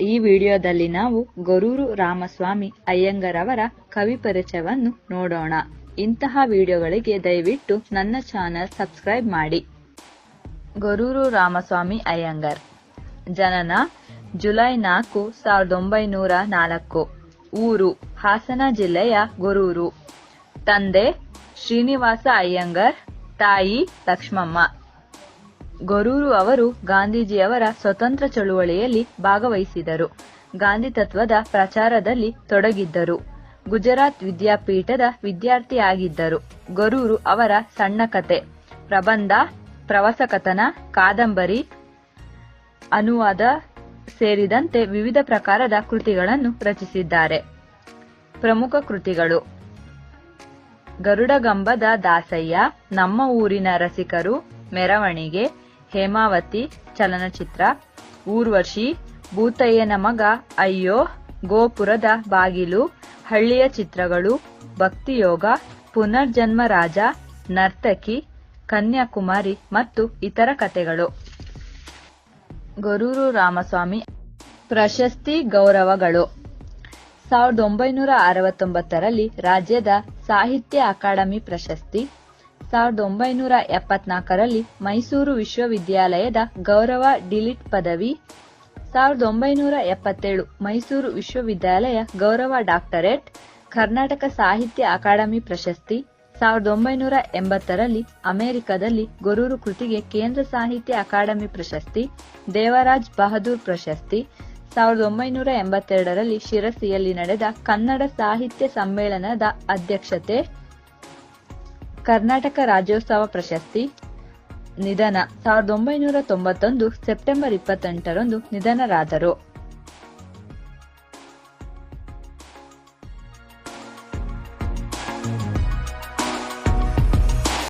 ಈ ವಿಡಿಯೋದಲ್ಲಿ ನಾವು ಗೊರೂರು ರಾಮಸ್ವಾಮಿ ಅಯ್ಯಂಗರವರ ಕವಿ ಪರಿಚಯವನ್ನು ನೋಡೋಣ. ಇಂತಹ ವಿಡಿಯೋಗಳಿಗೆ ದಯವಿಟ್ಟು ನನ್ನ ಚಾನಲ್ ಸಬ್ಸ್ಕ್ರೈಬ್ ಮಾಡಿ. ಗೊರೂರು ರಾಮಸ್ವಾಮಿ ಅಯ್ಯಂಗರ್. ಜನನ ಜುಲೈ ನಾಲ್ಕು, ಸಾವಿರದ ಒಂಬೈನೂರ ನಾಲ್ಕು. ಊರು, ಹಾಸನ ಜಿಲ್ಲೆಯ ಗೊರೂರು. ತಂದೆ ಶ್ರೀನಿವಾಸ ಅಯ್ಯಂಗರ್, ತಾಯಿ ಲಕ್ಷ್ಮಮ್ಮ. ಗೊರೂರು ಅವರು ಗಾಂಧೀಜಿಯವರ ಸ್ವತಂತ್ರ ಚಳುವಳಿಯಲ್ಲಿ ಭಾಗವಹಿಸಿದರು. ಗಾಂಧಿ ತತ್ವದ ಪ್ರಚಾರದಲ್ಲಿ ತೊಡಗಿದ್ದರು. ಗುಜರಾತ್ ವಿದ್ಯಾಪೀಠದ ವಿದ್ಯಾರ್ಥಿಯಾಗಿದ್ದರು. ಗೊರೂರು ಅವರ ಸಣ್ಣ ಕತೆ, ಪ್ರಬಂಧ ಪ್ರವಾಸ ಕಥನ ಕಾದಂಬರಿ ಅನುವಾದ ಸೇರಿದಂತೆ ವಿವಿಧ ಪ್ರಕಾರದ ಕೃತಿಗಳನ್ನು ರಚಿಸಿದ್ದಾರೆ. ಪ್ರಮುಖ ಕೃತಿಗಳು, ಗರುಡಗಂಬದ ದಾಸಯ್ಯ, ನಮ್ಮ ಊರಿನ ರಸಿಕರು, ಮೆರವಣಿಗೆ ಹೇಮಾವತಿ ಚಲನಚಿತ್ರ, ಊರ್ವಶಿ ಭೂತಯ್ಯನ ಮಗ ಅಯ್ಯೋ, ಗೋಪುರದ ಬಾಗಿಲು, ಹಳ್ಳಿಯ ಚಿತ್ರಗಳು, ಭಕ್ತಿಯೋಗ, ಪುನರ್ಜನ್ಮ ರಾಜ, ನರ್ತಕಿ, ಕನ್ಯಾಕುಮಾರಿ ಮತ್ತು ಇತರ ಕಥೆಗಳು. ಗೊರೂರು ರಾಮಸ್ವಾಮಿ ಪ್ರಶಸ್ತಿ ಗೌರವಗಳು. ಸಾವಿರದ ಒಂಬೈನೂರ ಅರವತ್ತೊಂಬತ್ತರಲ್ಲಿ ರಾಜ್ಯದ ಸಾಹಿತ್ಯ ಅಕಾಡೆಮಿ ಪ್ರಶಸ್ತಿ ಸಾವಿರದ ಒಂಬೈನೂರ ಎಪ್ಪತ್ನಾಲ್ಕರಲ್ಲಿ ಮೈಸೂರು ವಿಶ್ವವಿದ್ಯಾಲಯದ ಗೌರವ ಡಿಲಿಟ್ ಪದವಿ, ಸಾವಿರದ ಒಂಬೈನೂರ ಎಪ್ಪತ್ತೇಳು ಮೈಸೂರು ವಿಶ್ವವಿದ್ಯಾಲಯ ಗೌರವ ಡಾಕ್ಟರೇಟ್, ಕರ್ನಾಟಕ ಸಾಹಿತ್ಯ ಅಕಾಡೆಮಿ ಪ್ರಶಸ್ತಿ, ಸಾವಿರದ ಒಂಬೈನೂರ ಎಂಬತ್ತರಲ್ಲಿ ಅಮೆರಿಕದಲ್ಲಿ ಗೊರೂರು ಕೃತಿಗೆ ಕೇಂದ್ರ ಸಾಹಿತ್ಯ ಅಕಾಡೆಮಿ ಪ್ರಶಸ್ತಿ, ದೇವರಾಜ್ ಬಹದ್ದೂರ್ ಪ್ರಶಸ್ತಿ, ಸಾವಿರದ ಒಂಬೈನೂರ ಎಂಬತ್ತೆರಡರಲ್ಲಿ ಶಿರಸಿಯಲ್ಲಿ ನಡೆದ ಕನ್ನಡ ಸಾಹಿತ್ಯ ಸಮ್ಮೇಳನದ ಅಧ್ಯಕ್ಷತೆ ಕರ್ನಾಟಕ ರಾಜ್ಯೋತ್ಸವ ಪ್ರಶಸ್ತಿ ನಿಧನ. ಸಾವಿರದ ಒಂಬೈನೂರ ತೊಂಬತ್ತೊಂದು ಸೆಪ್ಟೆಂಬರ್ ಇಪ್ಪತ್ತೆಂಟರಂದು ನಿಧನರಾದರು.